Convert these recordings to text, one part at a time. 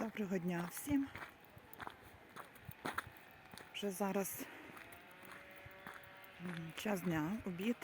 Доброго дня всім. Вже зараз час дня, обід.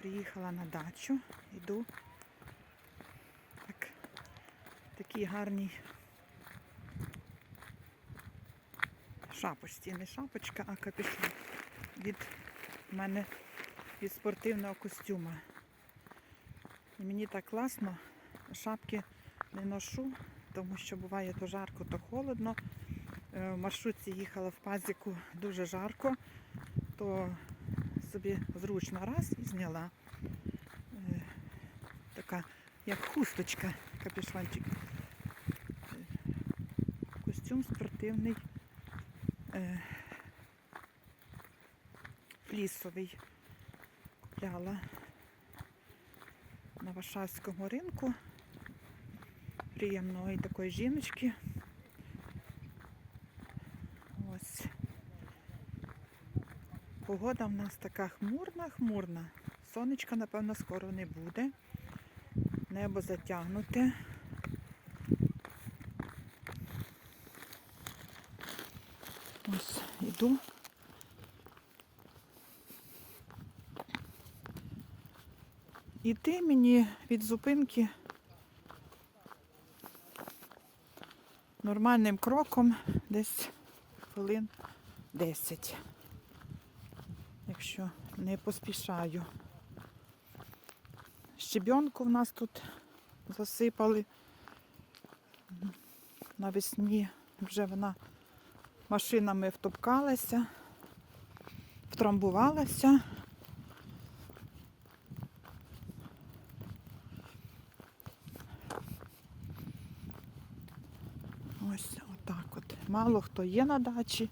Приїхала на дачу, йду. Так, такій гарній шапочці. Не шапочка, а капюшон від мене від спортивного костюма. І мені так класно, шапки не ношу, тому що буває то жарко, то холодно. Е, В маршрутці їхала в пазіку дуже жарко, то собі зручно раз і зняла. Е, Така, як хусточка, капюшончик. Е, Костюм спортивний, флісовий. Купляла на Варшавському ринку приємної такої жіночки. Ось. Погода в нас така хмурна, хмурна. Сонечка, напевно, скоро не буде. Небо затягнуте. Ось іду. Іти мені від зупинки нормальним кроком десь хвилин 10, якщо не поспішаю. Щебенку в нас тут засипали. Навесні вже вона машинами втопкалася, втрамбувалася. Ось отак от. Мало хто є на дачі.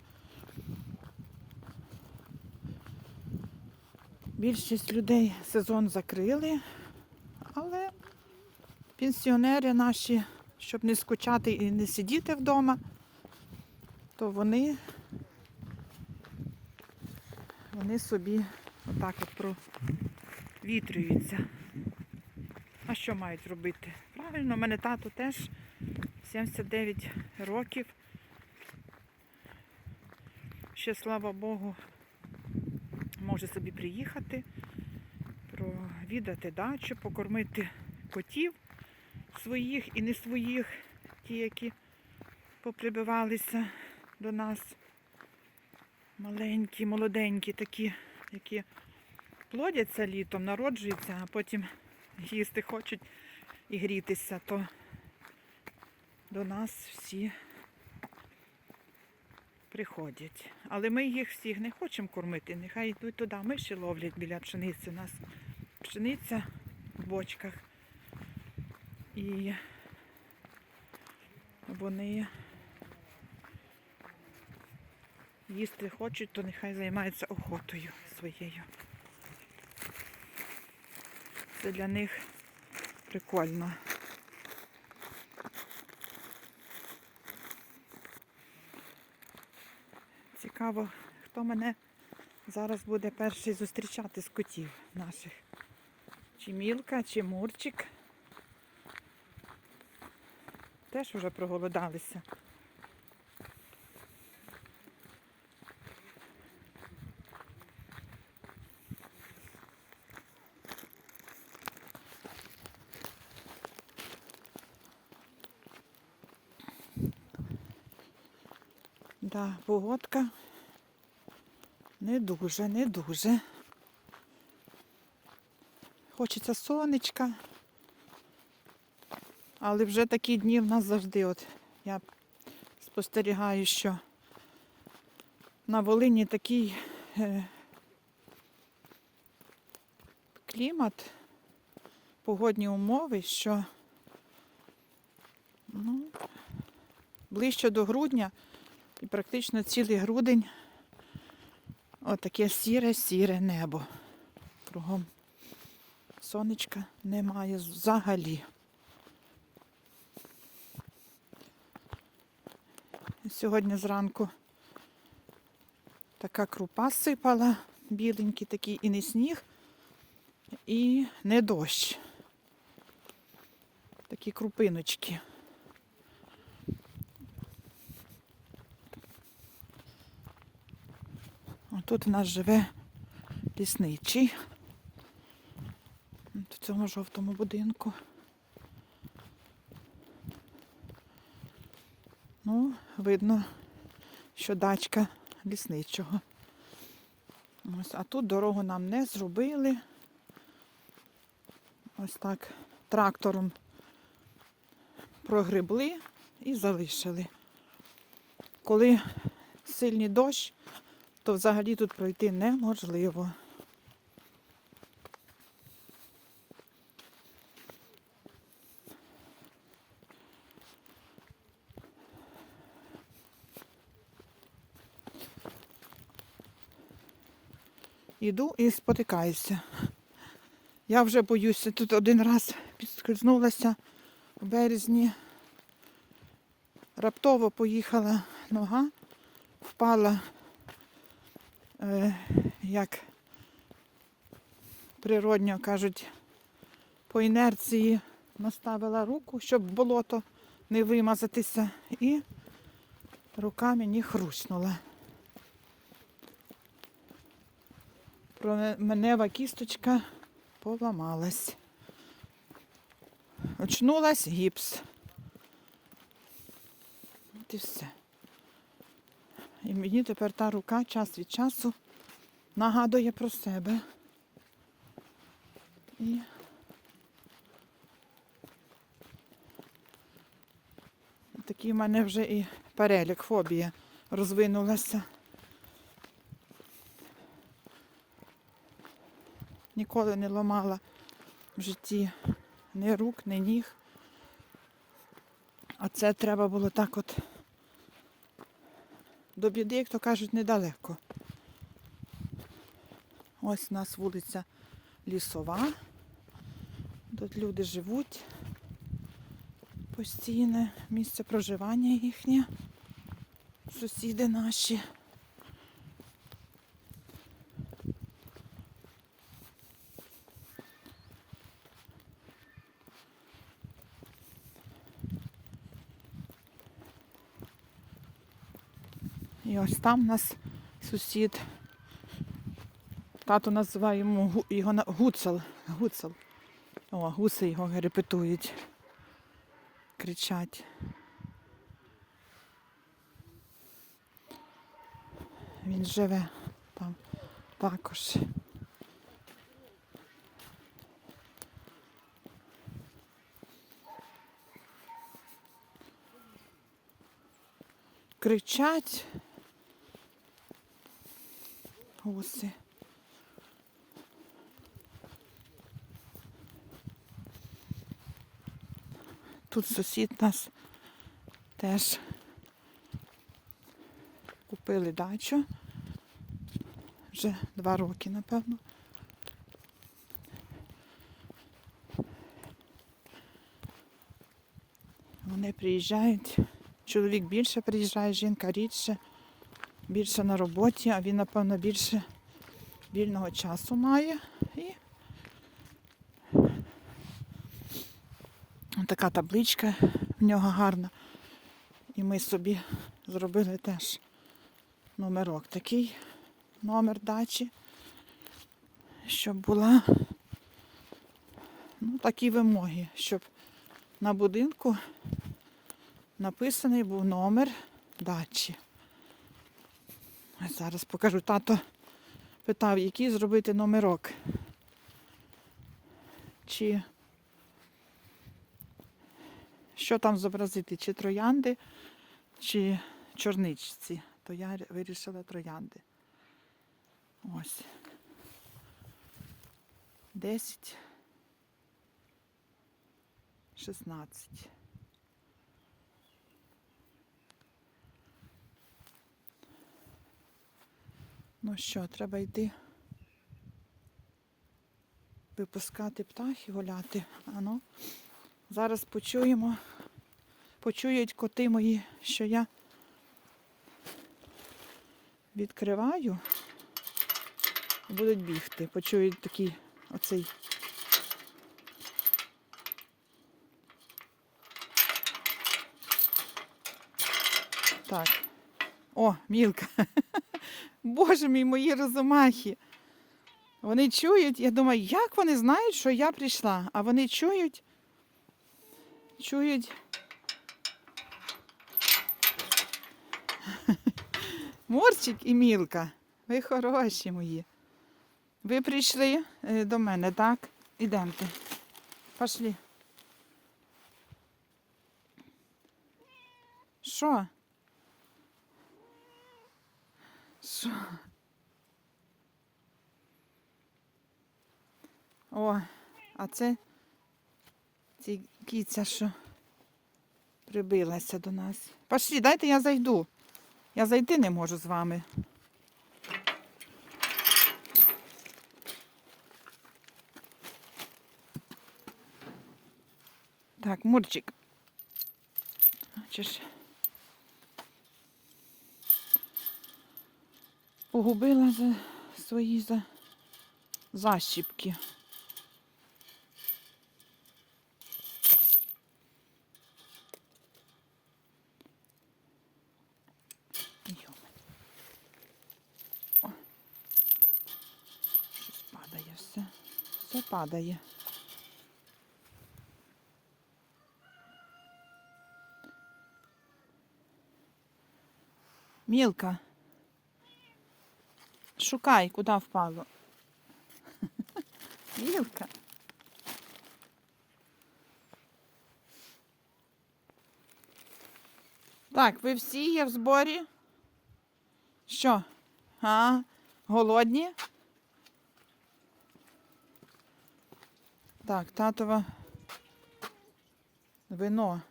Більшість людей сезон закрили, але пенсіонери наші, щоб не скучати і не сидіти вдома, то вони, вони собі отак от провітрюються. А що мають робити? Правильно, у мене тато теж 79 років. Ще, слава Богу, може собі приїхати, провідати дачу, покормити котів своїх і не своїх, ті, які поприбивалися до нас. Маленькі, молоденькі такі, які плодяться літом, народжуються, а потім їсти хочуть і грітися, то до нас всі приходять. Але ми їх всіх не хочемо кормити. Нехай йдуть туди. Миші ловлять біля пшениці. У нас пшениця в бочках. І вони їсти хочуть, то нехай займаються охотою своєю. Це для них прикольно. Цікаво, хто мене зараз буде перший зустрічати з котів наших. Чи Мілка, чи Мурчик. Теж вже проголодалися. Да, погодка не дуже, не дуже. Хочеться сонечка. Але вже такі дні в нас завжди. От я спостерігаю, що на Волині такий е, клімат, погодні умови, що ну, ближче до грудня і практично цілий грудень отаке сіре-сіре небо. Кругом сонечка немає взагалі. Сьогодні зранку така крупа сипала, біленький такий і не сніг, і не дощ. Такі крупиночки. Тут в нас живе лісничий. В цьому жовтому будинку. Ну, видно, що дачка лісничого. Ось, а тут дорогу нам не зробили. Ось так трактором прогребли і залишили. Коли сильний дощ, то взагалі тут пройти неможливо. Іду і спотикаюся. Я вже боюся. Тут один раз підскользнулася в березні. Раптово поїхала нога, впала, як природньо кажуть, по інерції наставила руку, щоб болото не вимазатися, і рука мені хрустнула. Променева кісточка поламалась. Очнулась гіпс. От і все. І мені тепер та рука час від часу нагадує про себе. І такий в мене вже і перелік, фобія розвинулася. Ніколи не ламала в житті ні рук, ні ніг. А це треба було так от до біди, як то кажуть, недалеко. Ось у нас вулиця Лісова. Тут люди живуть. Постійне місце проживання їхнє. Сусіди наші. І ось там у нас сусід. Тато називає йому його на- гуцел. Гуцел. О, гуси його репетують. Кричать. Він живе там також. Кричать. Гуси. Тут сусід нас теж купили дачу. Вже два роки, напевно. Вони приїжджають. Чоловік більше приїжджає, жінка рідше, більше на роботі, а він, напевно, більше вільного часу має. І така табличка в нього гарна. І ми собі зробили теж номерок такий, номер дачі, щоб була ну, такі вимоги, щоб на будинку написаний був номер дачі. Зараз покажу. Тато питав, який зробити номерок. Чи що там зобразити? Чи троянди, чи чорничці. То я вирішила троянди. Ось. 10. 16. Ну що, треба йти випускати птахи, гуляти. Ану, зараз почуємо, почують коти мої, що я відкриваю, будуть бігти. Почують такий оцей. Так. О, мілка. Боже мій, мої розумахи. Вони чують, я думаю, як вони знають, що я прийшла? А вони чують, чують. Морчик і мілка. Ви хороші мої. Ви прийшли е, до мене, так? Ідемте. Пошли. Що? Що? О, а це ці кіця, що прибилася до нас. Пошли, дайте я зайду. Я зайти не можу з вами. Так, Мурчик. Бачиш. Погубила за свої за... защіпки. Падає. Все падає. Мілка. Шукай, куди впало. Мілка. Так, ви всі є в зборі? Що? А, голодні? Так, татова вино.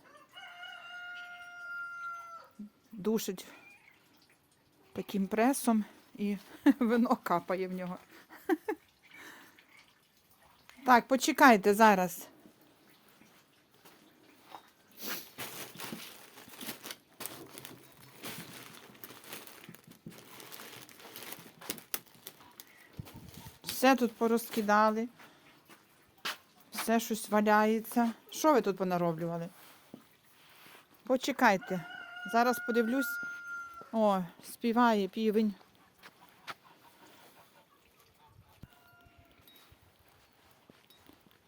Душить таким пресом і вино капає в нього. Так, почекайте зараз. Все тут порозкидали. Все щось валяється. Що ви тут понароблювали? Почекайте. Зараз подивлюсь. О, співає півень.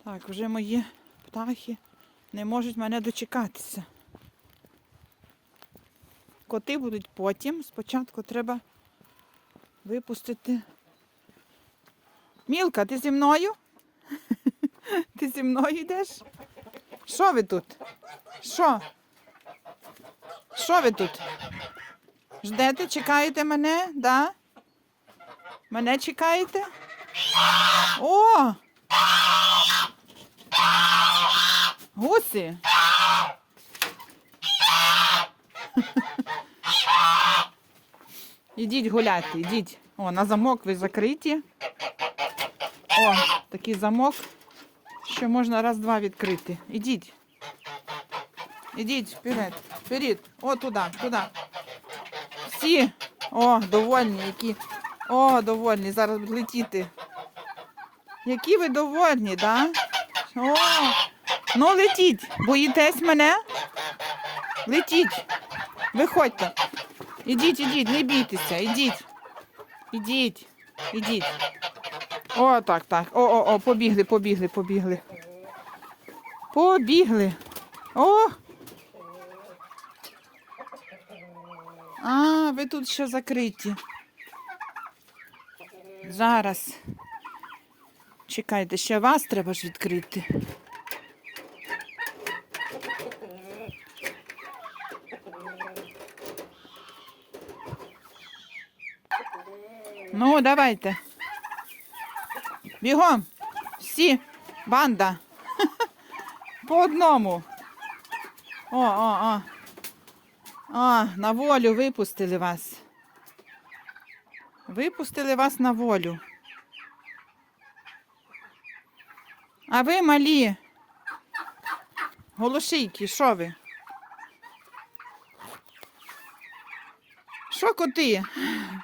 Так, вже мої птахи не можуть мене дочекатися. Коти будуть потім. Спочатку треба випустити. Мілка, ти зі мною? Ти зі мною йдеш? Що ви тут? Що? Що ви тут? Ждете, чекаєте мене? Да? Мене чекаєте? О! Гуси. Ідіть гуляти, ідіть. О, на замок ви закриті. О, такий замок, що можна раз-два відкрити. Ідіть. Ідіть вперед, вперед. О, туди, туди. Всі. О, довольні, які. О, довольні. Зараз летіти. Які ви довольні, да? О, ну летіть. Боїтесь мене? Летіть. Виходьте. Ідіть, ідіть, не бійтеся, ідіть. Ідіть, ідіть. О, так, так. О, о, о, побігли, побігли, побігли. Побігли. О! А, ви тут ще закриті. Зараз. Чекайте, ще вас треба ж відкрити. Ну, давайте. Бігом. Всі. Банда. По одному. О, о, о. А, на волю випустили вас. Випустили вас на волю. А ви малі. Голошийки, що ви? Коти?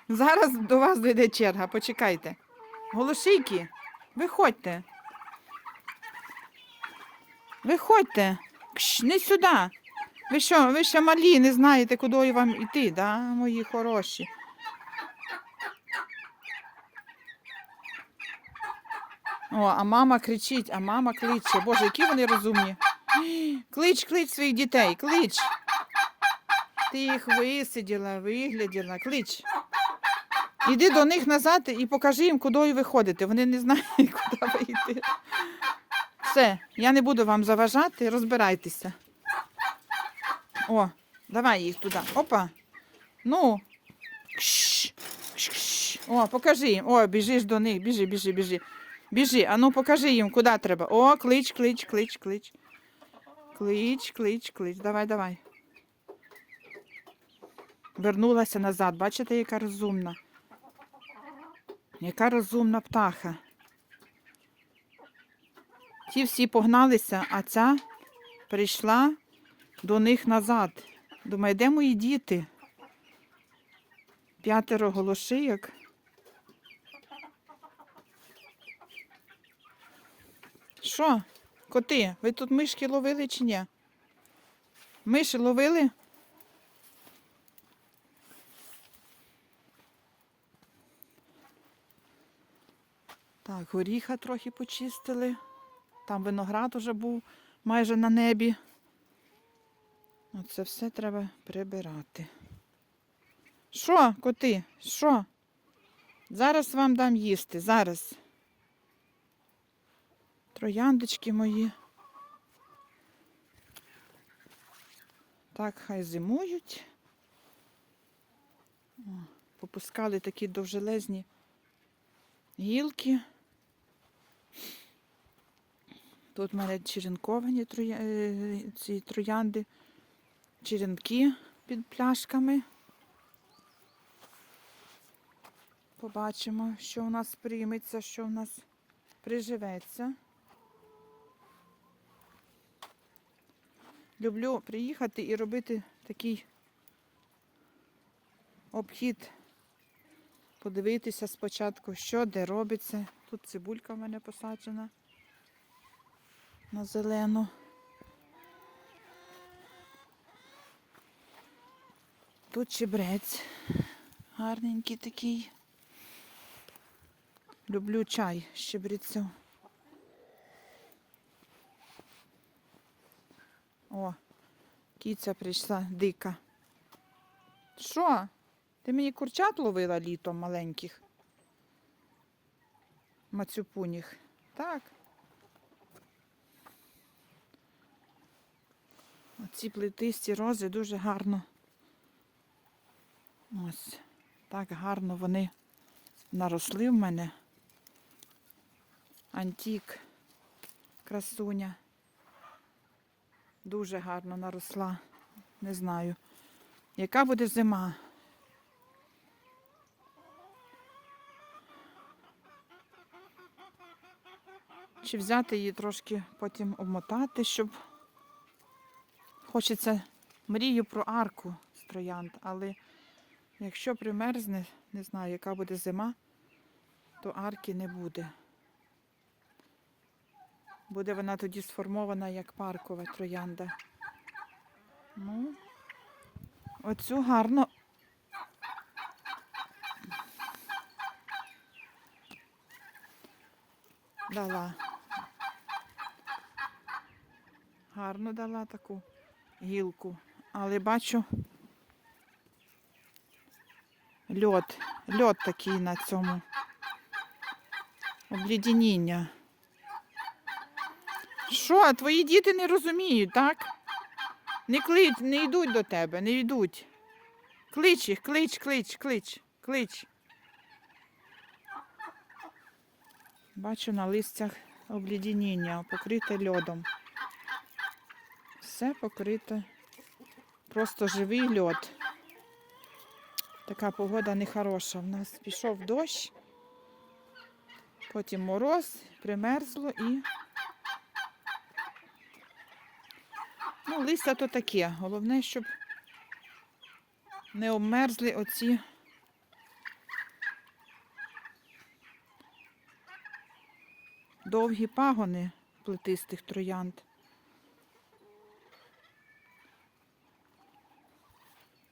Зараз до вас дійде черга, почекайте. Голошийки, виходьте. Виходьте. Кш, не сюди. Ви що, ви ще малі, не знаєте, куди вам йти, да, мої хороші? О, а мама кричить, а мама кличе. Боже, які вони розумні. Клич, клич своїх дітей, клич. Ти їх висиділа, вигляділа, клич. Іди до них назад і покажи їм, куди ви ходите. Вони не знають, куди ви йти. Все, я не буду вам заважати, розбирайтеся. О, давай їх туди. Опа. Ну. Кш. О, покажи їм. О, біжиш до них, біжи, біжи, біжи. Біжи, а ну покажи їм, куди треба. О, клич, клич, клич, клич. Клич, клич, клич. Давай, давай. Вернулася назад. Бачите, яка розумна. Яка розумна птаха. Ті всі погналися, а ця прийшла до них назад. Думаю, де мої діти? П'ятеро голошийок. Що, коти, ви тут мишки ловили чи ні? Миші ловили? Так, горіха трохи почистили. Там виноград уже був майже на небі. Оце все треба прибирати. Що, коти? Що? Зараз вам дам їсти, зараз. Трояндочки мої. Так, хай зимують. О, попускали такі довжелезні гілки. Тут в мене черенковані е, ці троянди, черенки під пляшками. Побачимо, що у нас прийметься, що у нас приживеться. Люблю приїхати і робити такий обхід, подивитися спочатку, що де робиться. Тут цибулька в мене посаджена на зелену. Тут чебрець гарненький такий. Люблю чай з чебрецю. О, кіця прийшла дика. Що? Ти мені курчат ловила літом маленьких? Мацюпуніх. Так. Оці плетисті рози дуже гарно. Ось. Так гарно вони наросли в мене. Антік, красуня. Дуже гарно наросла. Не знаю. Яка буде зима? Чи взяти її трошки потім обмотати, щоб хочеться мрію про арку з троянд, але якщо примерзне, не знаю, яка буде зима, то арки не буде. Буде вона тоді сформована як паркова троянда. Ну, оцю гарно. Дала. Гарно дала таку гілку. Але бачу льот. Льот такий на цьому. Обліденіння. Що, твої діти не розуміють, так? Не клич, не йдуть до тебе, не йдуть. Клич їх, клич, клич, клич, клич. Бачу на листях обліденіння, покрите льодом. Все покрите. Просто живий льод. Така погода нехороша. У нас пішов дощ, потім мороз, примерзло і. Ну, листя то таке. Головне, щоб не обмерзли оці довгі пагони плетистих троянд.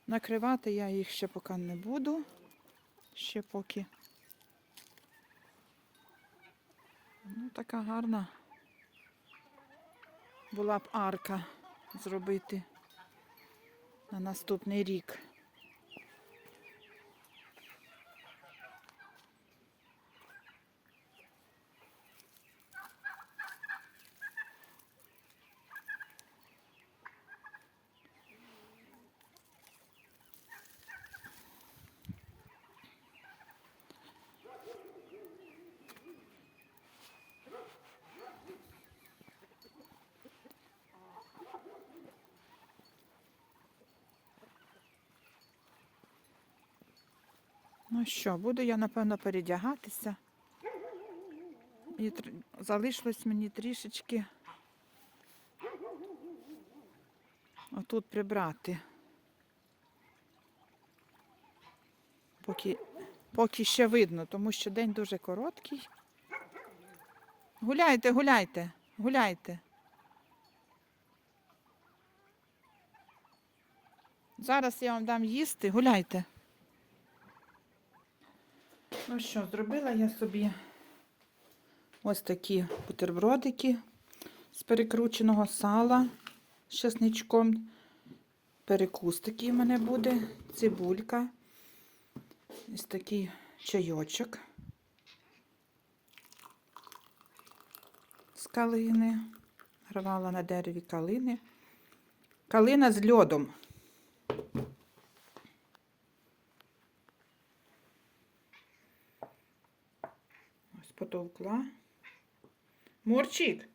Накривати я їх ще поки не буду. Ще поки. Ну, така гарна була б арка зробити на наступний рік. Ну що, буду я, напевно, передягатися. І тр- залишилось мені трішечки отут прибрати. Поки, поки ще видно, тому що день дуже короткий. Гуляйте, гуляйте, гуляйте. Зараз я вам дам їсти, гуляйте. Ну що, зробила я собі ось такі бутербродики з перекрученого сала з чесничком. Перекус такий в мене буде, цибулька, ось такий чайочок з калини. Рвала на дереві калини. Калина з льодом. Потовкла. Мурчик.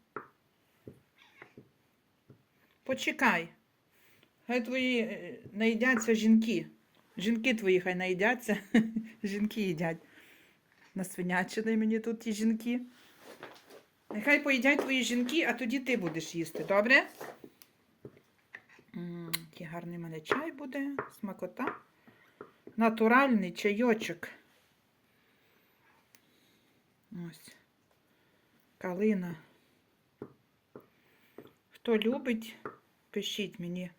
Почекай. Хай твої е, наїдяться жінки. Жінки твої хай наїдяться. жінки їдять. Насвинячили мені тут ті жінки. Нехай поїдять твої жінки, а тоді ти будеш їсти, добре? Який гарний мене чай буде, смакота. Натуральний чайочок. Ось. Калина. Хто любить, пишіть мені,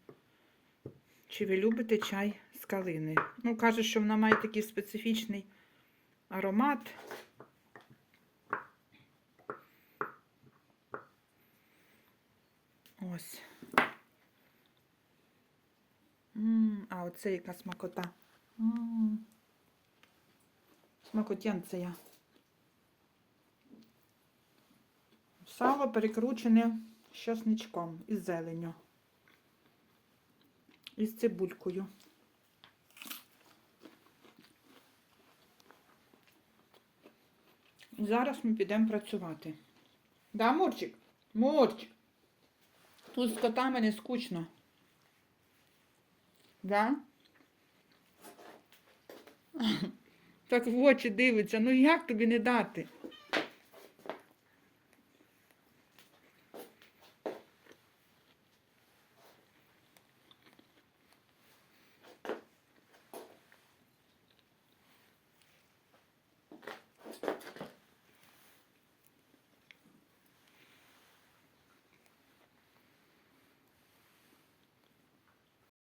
чи ви любите чай з калини. Ну, каже, що вона має такий специфічний аромат. Ось. М, а оце яка смакота. М. Смакотянця. Сало перекручене з часничком і з зеленню. І з цибулькою. Зараз ми підемо працювати. Да, Мурчик? Мурчик. Тут з котами не скучно. Да? Так в очі дивиться. Ну як тобі не дати?